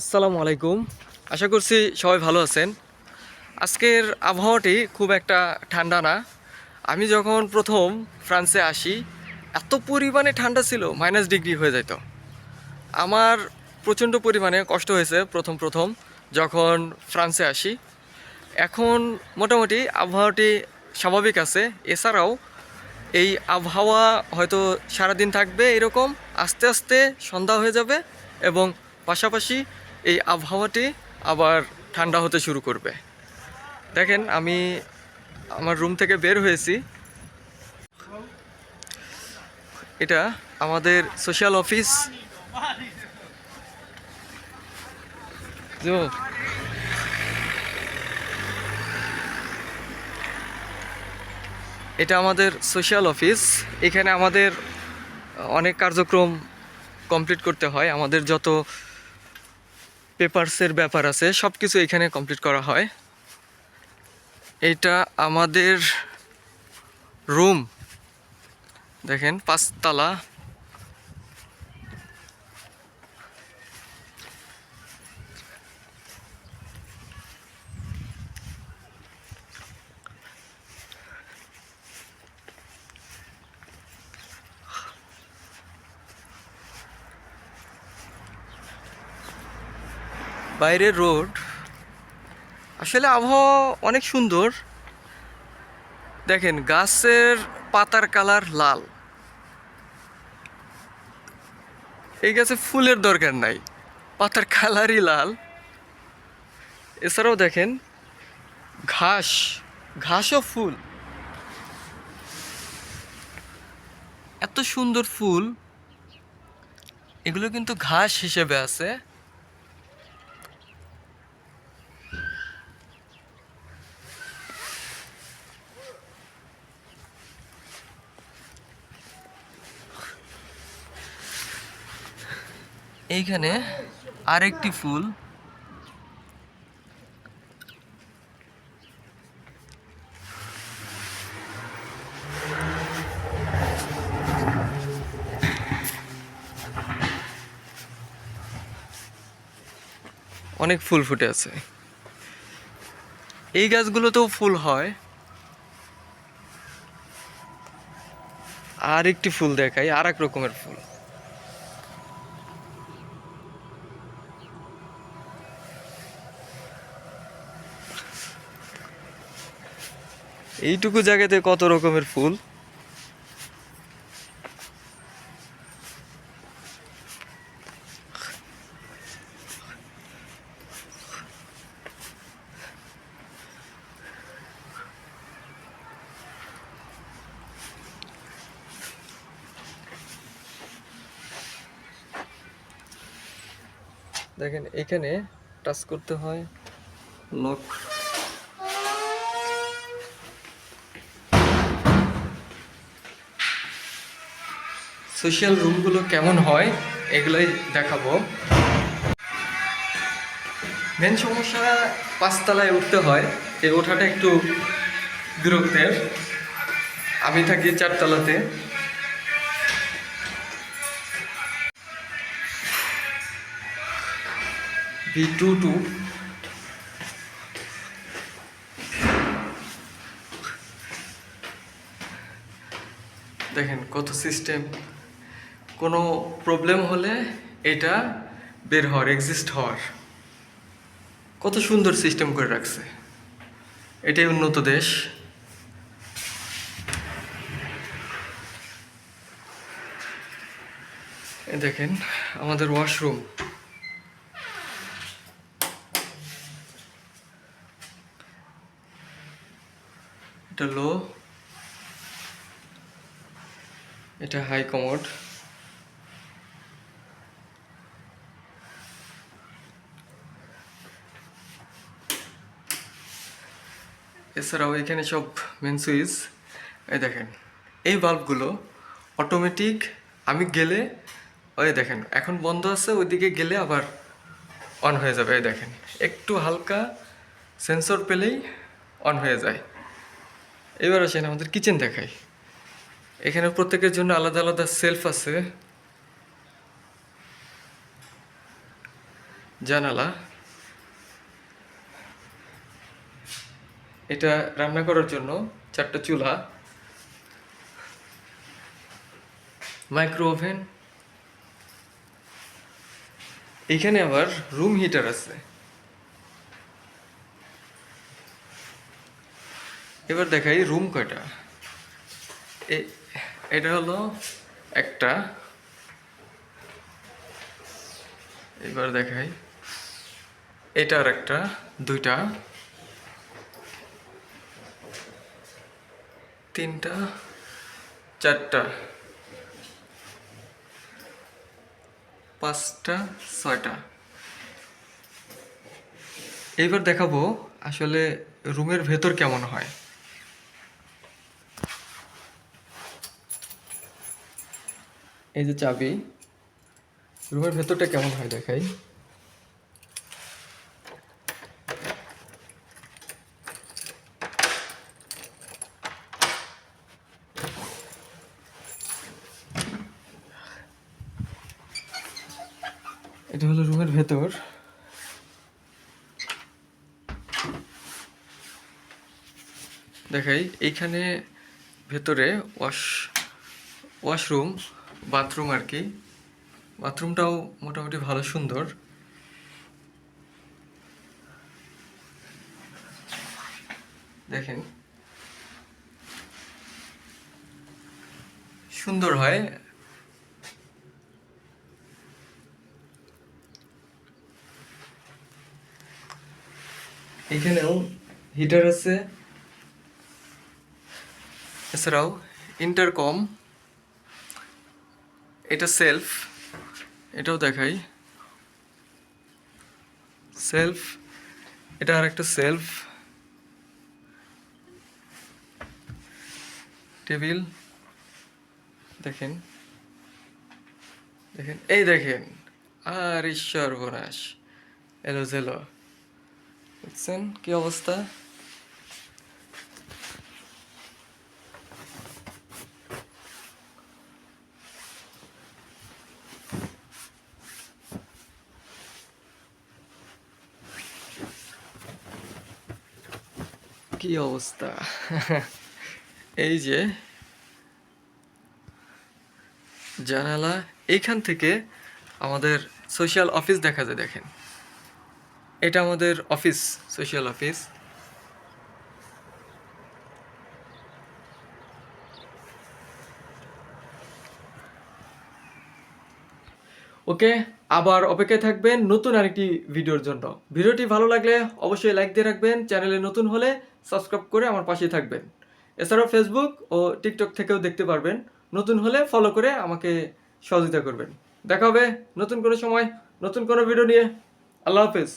আসসালামু আলাইকুম। আশা করছি সবাই ভালো আছেন। আজকের আবহাওয়াটি খুব একটা ঠান্ডা না। আমি যখন প্রথম ফ্রান্সে আসি, এত পরিমাণে ঠান্ডা ছিল মাইনাস ডিগ্রি হয়ে যেত আমার প্রচণ্ড পরিমাণে কষ্ট হয়েছে প্রথম প্রথম যখন ফ্রান্সে আসি। এখন মোটামুটি আবহাওয়াটি স্বাভাবিক আছে। এছাড়াও এই আবহাওয়া হয়তো সারাদিন থাকবে এরকম, আস্তে আস্তে সন্ধ্যা হয়ে যাবে এবং পাশাপাশি এই আবহাওয়াটি আবার ঠান্ডা হতে শুরু করবে। দেখেন, আমি আমার রুম থেকে বের হয়েছি। এটা আমাদের সোশ্যাল অফিস। এটা আমাদের সোশ্যাল অফিস। এখানে আমাদের অনেক কার্যক্রম কমপ্লিট করতে হয়। আমাদের যত পেপারসের ব্যাপার আছে সব কিছু এখানে কমপ্লিট করা হয়। এটা আমাদের রুম। দেখেন পাঁচতলা। বাইরের রোড। আসলে আবহাওয়া অনেক সুন্দর। দেখেন, গাছের পাতার কালার লাল। এই গাছে ফুলের দরকার নাই, পাতার কালারই লাল। এছাড়াও দেখেন, ঘাস, ঘাসও ফুল। এত সুন্দর ফুল। এগুলো কিন্তু ঘাস হিসেবে আছে। এইখানে আরেকটি ফুল। অনেক ফুল ফুটে আছে। এই গাছগুলোতেও ফুল হয়। আর একটি ফুল দেখাই আর এক রকমের ফুল। এইটুকু জায়গাতে কত রকমের ফুল? দেখেন এখানে টাচ করতে হয় লক সোশ্যাল রুমগুলো কেমন হয়, এগুলোই দেখাবো। মেন সমস্যা, পাঁচতলায় উঠতে হয়। এই ওঠাটা একটু বিরক্তের। আমি থাকি চারতলাতে। বি টু টু দেখেন কত সিস্টেম কোনো প্রবলেম হলে এটা বের হওয়ার এক্সিস্ট হওয়ার। কত সুন্দর সিস্টেম করে রাখছে। এটাই উন্নত দেশ। দেখেন, আমাদের ওয়াশরুম এটা লো এটা হাই কমোড এছাড়াও এখানে সব মেন সুইচ এই দেখেন, এই বাল্বগুলো অটোমেটিক আমি গেলে ওই দেখেন, এখন বন্ধ আছে, ওইদিকে গেলে আবার অন হয়ে যাবে, এই দেখেন। একটু হালকা সেন্সর পেলেই অন হয়ে যায়। এবার আসেন আমাদের কিচেন দেখাই। এখানে প্রত্যেকের জন্য আলাদা আলাদা সেলফ আছে। জানালা। এটা রান্না করার জন্য চারটা চুলা মাইক্রো ওভেন এখানে আবার রুম হিটার আছে। এবার দেখাই রুম কয়টা। এটা হলো একটা। এবার দেখাই, এটা আর একটা, দুইটা। তিনটা, চারটা। পাঁচটা, ছয়টা। এইবার দেখাবো আসলে রুমের ভেতর কেমন হয়। এই যে চাবি, রুমের ভেতরটা কেমন হয় দেখাই। এটা হলো রুমের ভেতর। দেখাই, এইখানে ভেতরে ওয়াশ, ওয়াশরুম, বাথরুম আর কি। বাথরুমটাও মোটামুটি ভালো সুন্দর। দেখেন। সুন্দর হয়। এখানেও হিটার আছে। এছাড়াও ইন্টারকম এটা সেলফ এটাও দেখাই। সেলফ এটা আর একটা সেলফ টেবিল দেখেন। দেখেন, এই দেখেন। আর ঈশ্বর বোনাস এলো জেলো বুঝছেন কি অবস্থা? কি অবস্থা? এই যে জানালা এইখান থেকে আমাদের সোশ্যাল অফিস দেখা যায়, দেখেন। এটা আমাদের অফিস সোশ্যাল অফিস ওকে আবার অপেক্ষায় থাকবেন নতুন আরেকটি ভিডিওর জন্য। ভিডিওটি ভালো লাগলে অবশ্যই লাইক দিয়ে রাখবেন, চ্যানেলে নতুন হলে সাবস্ক্রাইব করে আমার পাশে থাকবেন। এছাড়াও ফেসবুক ও টিকটক থেকেও দেখতে পারবেন। নতুন হলে ফলো করে আমাকে সহযোগিতা করবেন। দেখা হবে নতুন কোনো সময়, নতুন কোনো ভিডিও নিয়ে। আল্লাহ হাফেজ।